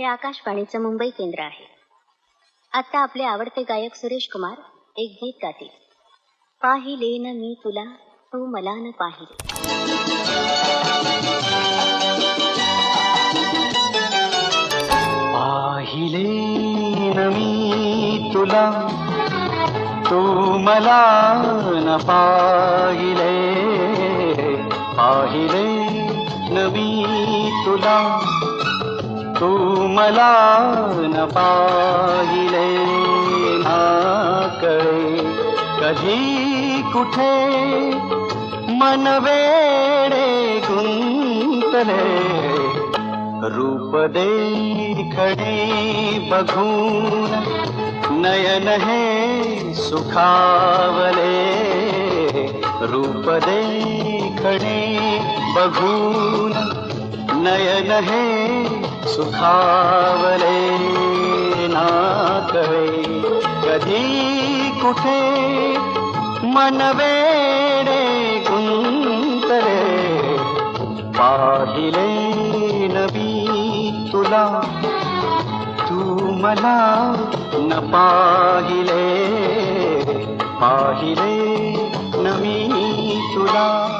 हे आकाशवाणीचं मुंबई केंद्र आहे. आता आपले आवडते गायक सुरेश कुमार एक गीत गातील. पाहिले न मी तुला तू मला न पाहिले. पाहिले न मी तुला तू मला न पाहिले. पाहिले न मी तुला मला न पाहिले कळे कधी कुठे मन वेडे गुंतले। रूप देखणे बघून नयन हे सुखावले। रूप देखणे बघून नयन हे सुखावले ना कधी कुठे मन वेडे गुंतले। पाहिले नबी तुला तू मला न पाहिले। पाहिले नमी तुला